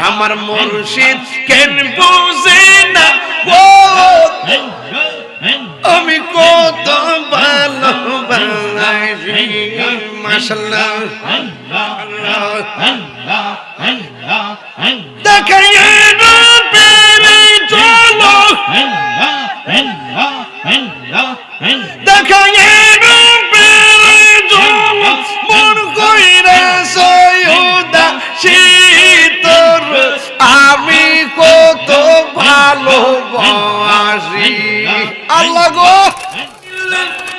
আমার মুর্শিদ কেন বুঝে না? আমি কত ভালোবাসি মাশাল্লাহ গো।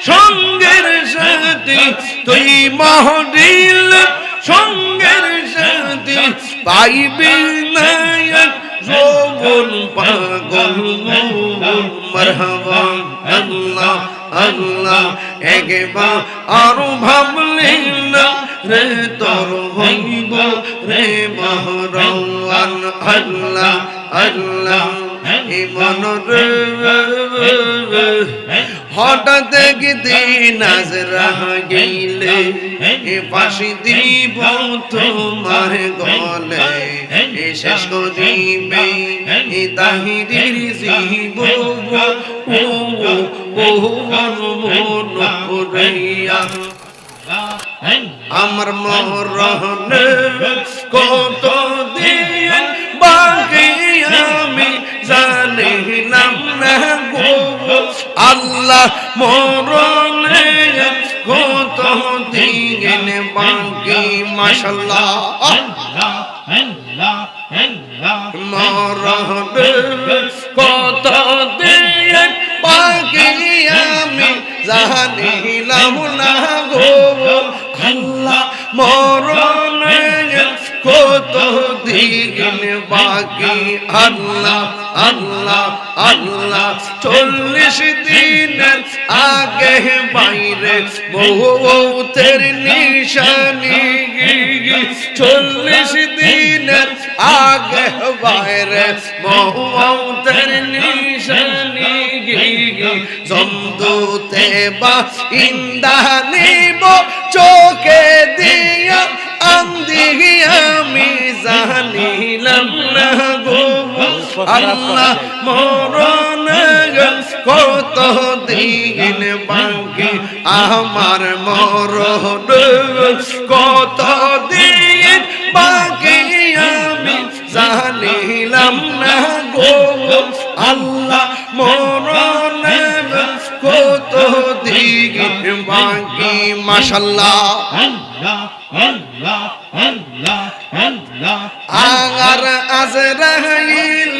সঙ্গের সাথে তুই মহদিল সঙ্গের সাথে পাইবি নায়ক পাগল আল্লাহ আল্লাহ। একবার আরও ভাবলে না, রে তোর হইব রে মহরওয়ান। আল্লাহ আল্লাহ ইমন রে হঠাৎ আজ রাহ গেলে পাশে দিব তোমার গলে শেষ করিবে তাহিরির জীব ও মন করিয়া। আমার মরহনে কত দিন বাকি আমি জানিলাম না গো। আল্লাহ মরনে কত দিন বাকি মাশাল্লাহ মরহনে কত দিন বাকি, আমি জানিলাম না গো। আল্লাহ মরণে কত দিন বাকি আল্লাহ আল্লাহ আল্লাহ, চল্লিশ দিন আগে বাইরে বহুতের নিশানি চল্লিশ দিন আগে বাইরে বহুতের নিশানি জমদুতে বা ইন্দা নিব আল্লাহ মরণ কত দিন বাকি আমার মরণ কত দিন বাকি আমি জানিলাম না গো। আল্লাহ মরণ কত দিন বাকি মাশাল্লাহ আগার আজরাইল